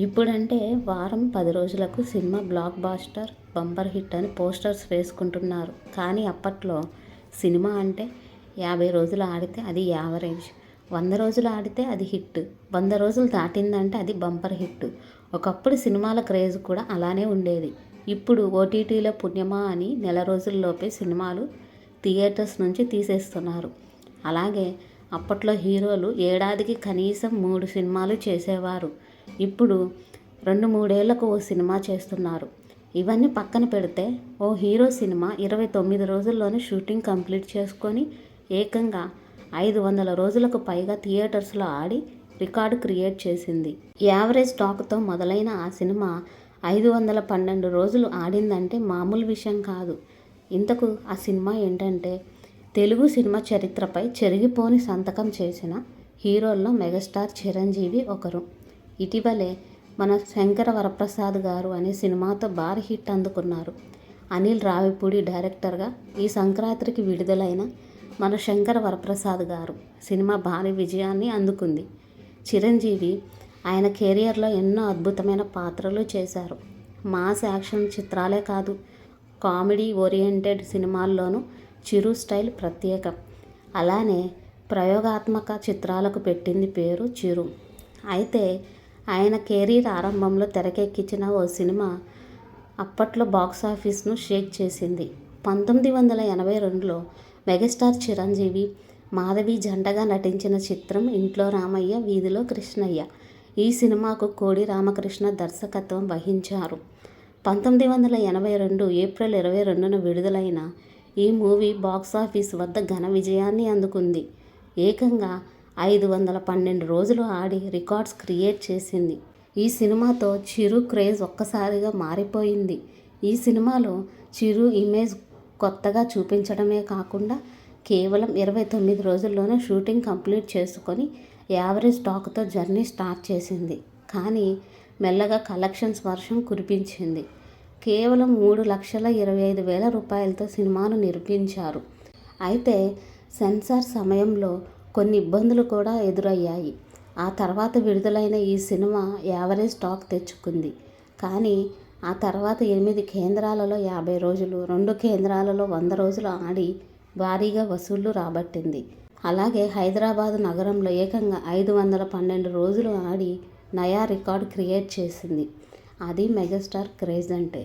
ఇప్పుడంటే వారం పది రోజులకు cinema blockbuster bumper hit అని పోస్టర్స్ వేసుకుంటున్నారు. కానీ అప్పట్లో సినిమా అంటే యాభై రోజులు ఆడితే అది యావరేజ్. వంద రోజులు ఆడితే అది హిట్. వంద రోజులు దాటిందంటే అది బంపర్ హిట్. ఒకప్పుడు సినిమాల క్రేజ్ కూడా అలానే ఉండేది. ఇప్పుడు ఓటీటీలో పుణ్యమా అని నెల రోజుల్లోపే సినిమాలు థియేటర్స్ నుంచి తీసేస్తున్నారు. అలాగే అప్పట్లో హీరోలు ఏడాదికి కనీసం మూడు సినిమాలు చేసేవారు. ఇప్పుడు రెండు మూడేళ్ళకు ఓ సినిమా చేస్తున్నారు. ఇవన్నీ పక్కన పెడితే ఓ హీరో సినిమా ఇరవై తొమ్మిది రోజుల్లోనే షూటింగ్ కంప్లీట్ చేసుకొని ఏకంగా ఐదు వందల రోజులకు పైగా థియేటర్స్లో ఆడి రికార్డు క్రియేట్ చేసింది. యావరేజ్ టాక్తో మొదలైన ఆ సినిమా ఐదు వందల పన్నెండు రోజులు ఆడిందంటే మామూలు విషయం కాదు. ఇంతకు ఆ సినిమా ఏంటంటే తెలుగు సినిమా చరిత్రపై చెరిగిపోని సంతకం చేసిన హీరోల్లో మెగాస్టార్ చిరంజీవి ఒకరు. ఇటీవలే మన శంకర వరప్రసాద్ గారు అనే సినిమాతో భారీ హిట్ అందుకున్నారు. అనిల్ రావిపూడి డైరెక్టర్గా ఈ సంక్రాంతికి విడుదలైన మన శంకర వరప్రసాద్ గారు సినిమా భారీ విజయాన్ని అందుకుంది. చిరంజీవి ఆయన కెరియర్లో ఎన్నో అద్భుతమైన పాత్రలు చేశారు. మాస్ యాక్షన్ చిత్రాలే కాదు కామెడీ ఓరియంటెడ్ సినిమాల్లోనూ చిరు స్టైల్ ప్రత్యేకం. అలానే ప్రయోగాత్మక చిత్రాలకు పెట్టింది పేరు చిరు. అయితే ఆయన కెరీర్ ఆరంభంలో తెరకెక్కించిన ఓ సినిమా అప్పట్లో బాక్సాఫీస్ను షేక్ చేసింది. పంతొమ్మిది వందల ఎనభై రెండులో మెగాస్టార్ చిరంజీవి మాధవి జంటగా నటించిన చిత్రం ఇంట్లో రామయ్య వీధిలో కృష్ణయ్య. ఈ సినిమాకు కోడి రామకృష్ణ దర్శకత్వం వహించారు. పంతొమ్మిది వందల ఎనభై రెండు ఏప్రిల్ ఇరవై రెండున విడుదలైన ఈ మూవీ బాక్సాఫీస్ వద్ద ఘన విజయాన్ని అందుకుంది. ఏకంగా ఐదు వందల పన్నెండు రోజులు ఆడి రికార్డ్స్ క్రియేట్ చేసింది. ఈ సినిమాతో చిరు క్రేజ్ ఒక్కసారిగా మారిపోయింది. ఈ సినిమాలో చిరు ఇమేజ్ కొత్తగా చూపించడమే కాకుండా కేవలం ఇరవై తొమ్మిది రోజుల్లోనే షూటింగ్ కంప్లీట్ చేసుకొని యావరేజ్ స్టాక్తో జర్నీ స్టార్ట్ చేసింది. కానీ మెల్లగా కలెక్షన్స్ వర్షం కురిపించింది. కేవలం మూడు లక్షల ఇరవై ఐదు వేల రూపాయలతో సినిమాను నిర్మించారు అయితే సెన్సార్ సమయంలో కొన్ని ఇబ్బందులు కూడా ఎదురయ్యాయి. ఆ తర్వాత విడుదలైన ఈ సినిమా యావరేజ్ టాక్ తెచ్చుకుంది. కానీ ఆ తర్వాత ఎనిమిది కేంద్రాలలో యాభై రోజులు రెండు కేంద్రాలలో వంద రోజులు ఆడి భారీగా వసూళ్ళు రాబట్టింది. అలాగే హైదరాబాద్ నగరంలో ఏకంగా ఐదు వందల పన్నెండు రోజులు ఆడి నయా రికార్డ్ క్రియేట్ చేసింది. అది మెగాస్టార్ క్రేజ్ అంటే.